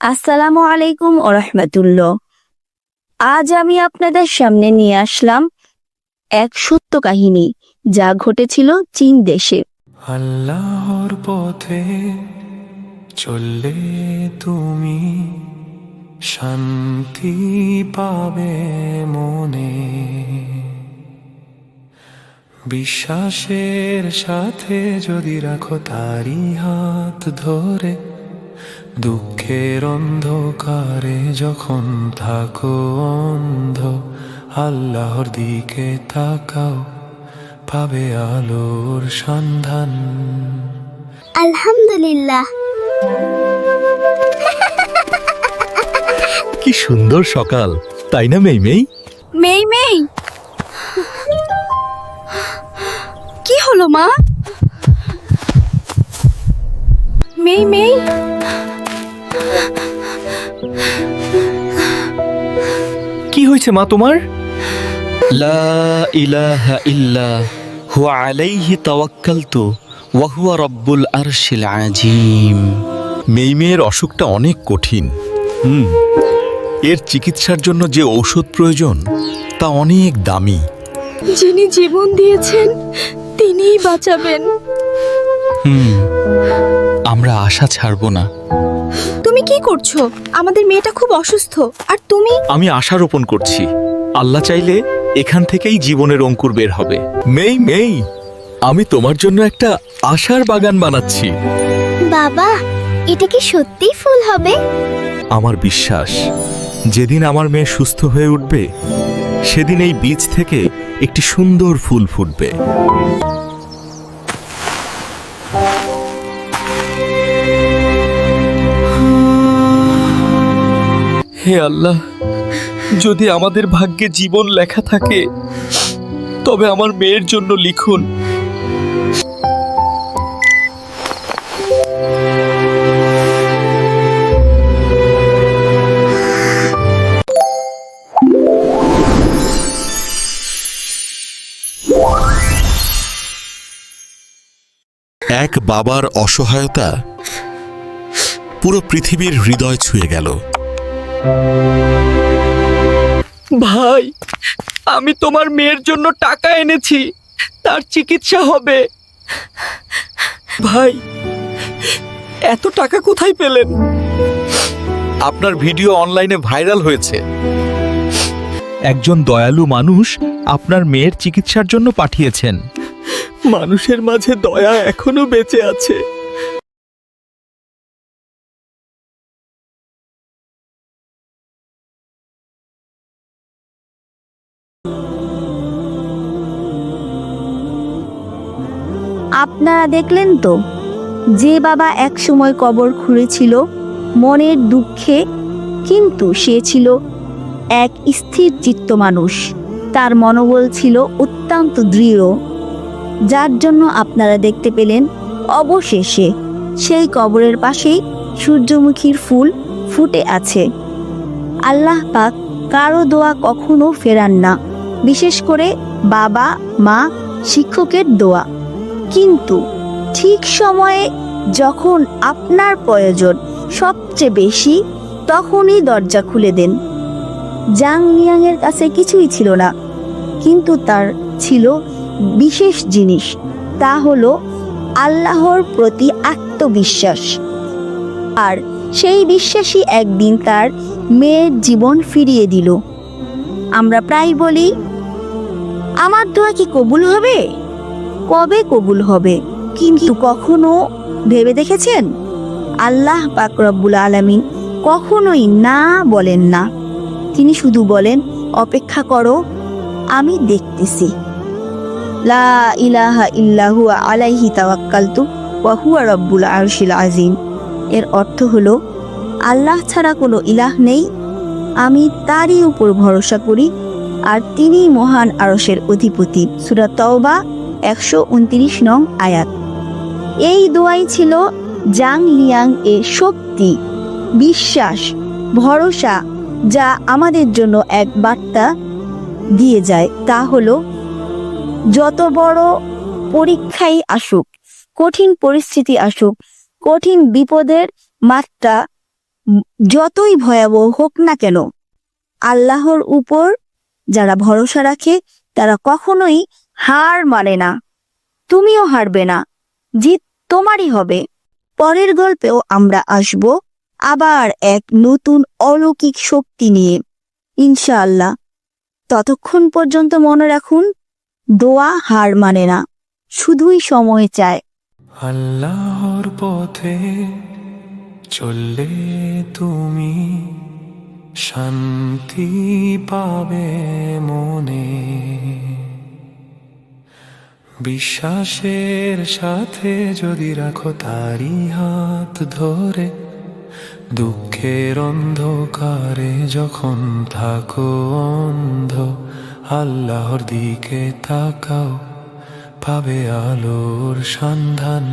আসসালামু আলাইকুম ওরহমতুল্লাহ আজ আমি আপনাদের সামনে নিয়ে আসলাম এক সত্য কাহিনী যা ঘটেছিল চীন দেশে। আল্লাহর পথে চললে তুমি শান্তি পাবে মনে। বিশ্বাসের সাথে যদি রাখো তারি হাত ধরে দুঃখের অন্ধকারে যখন থাকো অন্ধ আল্লাহর দিকে তাকাও পাবে আলোর সন্ধান। আলহামদুলিল্লাহ। কি সুন্দর সকাল। তাই না মেই মেই? মেই মেই। কি হলো মা? মেই মেই। হয়েছে মা তোমার? লা ইলাহা ইল্লা হুয়া আলাইহি তাওয়াক্কালতু ওয়া হুয়া রব্বুল আরশিল আজিম মেইমেয়ের অসুখটা অনেক কঠিন। হুম এর চিকিৎসার জন্য যে ঔষধ প্রয়োজন তা অনেক দামি। যিনি জীবন দিয়েছেন তিনিই বাঁচাবেন। হুম আমরা আশা ছাড়ব না। তুমি কি করছ? আমাদের মেয়েটা খুব অসুস্থ। আর তুমি? আমি আশা রোপণ করছি। আল্লাহ চাইলে এখান থেকেই জীবনের অঙ্কুর বের হবে। মেই মেই আমি তোমার জন্য একটা আশার বাগান বানাচ্ছি। বাবা এটা কি সত্যিই ফুল হবে? আমার বিশ্বাস যেদিন আমার মেয়ে সুস্থ হয়ে উঠবে সেদিন এই বীজ থেকে একটি সুন্দর ফুল ফুটবে। হে আল্লাহ, যদি আমাদের ভাগ্যে জীবন লেখা থাকে, তবে আমার মেয়ের জন্য লিখুন। এক বাবার অসহায়তা পুরো পৃথিবীর হৃদয় ছুঁয়ে গেল। ভাই আমি তোমার মেয়ের জন্য টাকা এনেছি। তার চিকিৎসা হবে। ভাই এত টাকা কোথায় পেলেন? আপনার ভিডিও অনলাইনে ভাইরাল হয়েছে। একজন দয়ালু মানুষ আপনার মেয়ের চিকিৎসার জন্য পাঠিয়েছেন। মানুষের মাঝে দয়া এখনও বেঁচে আছে। আপনারা দেখলেন তো, যে বাবা এক সময় কবর খুঁড়েছিল মনের দুঃখে, কিন্তু সে ছিল এক স্থির চিত্ত মানুষ। তার মনোবল ছিল অত্যন্ত দৃঢ়। যার জন্য আপনারা দেখতে পেলেন অবশেষে সেই কবরের পাশেই সূর্যমুখীর ফুল ফুটে আছে। আল্লাহ পাক কারও দোয়া কখনো ফেরান না, বিশেষ করে বাবা, মা, শিক্ষকের দোয়া। কিন্তু ঠিক সময়ে যখন আপনার প্রয়োজন সবচেয়ে বেশি, তখনই দরজা খুলে দেন। জাং লিয়াংয়ের কাছে কিছুই ছিল না, কিন্তু তার ছিল বিশেষ জিনিস, তা হলো আল্লাহর প্রতি আত্মবিশ্বাস। আর সেই বিশ্বাসই একদিন তার মেয়ের জীবন ফিরিয়ে দিল। আমরা প্রায় বলি, আমার দোয়া কি কবুল হবে? কবে কবুল হবে? কিন্তু কখনো ভেবে দেখেছেন? আল্লাহ পাক রব্বুল আলামিন কখনোই না বলেন না। তিনি শুধু বলেন, অপেক্ষা করো, আমি দেখতেছি। লা ইলাহা ইল্লাহু আলাইহি তাওয়াক্কালতু ওয়া হুয়া রব্বুল আরশিল আজিম এর অর্থ হলো, আল্লাহ ছাড়া কোনো ইলাহ নেই, আমি তারই উপর ভরসা করি, আর তিনি মহান আরশের অধিপতি। সূরা তওবা একশো উনত্রিশ নং আয়াত। এই দোয়াই ছিল জাং লিয়াং এর শক্তি, বিশ্বাস, ভরসা, যা আমাদের জন্য এক বার্তা দিয়ে যায়। তা হলো, যত বড় পরীক্ষাই আসুক, কঠিন পরিস্থিতি আসুক, কঠিন বিপদের মাত্রা যতই ভয়াবহ হোক না কেন, আল্লাহর উপর যারা ভরসা রাখে, তারা কখনোই হার মানে না। তুমিও হারবে না। জিত তোমারই হবে। পরের গল্পেও আমরা আসব আবার এক নতুন অলৌকিক শক্তি নিয়ে। ইনশাআল্লাহ। ততক্ষণ পর্যন্ত মনে রাখুন, দোয়া হার মানে না, শুধুই সময় চায়। আল্লাহর পথে চললে তুমি শান্তি পাবে। বিশ্বাসের সাথে যদি রাখো তারি হাত ধরে, দুঃখের অন্ধকারে যখন থাকো অন্ধ, আল্লাহর দিকে তাকাও, পাবে আলোর সন্ধান।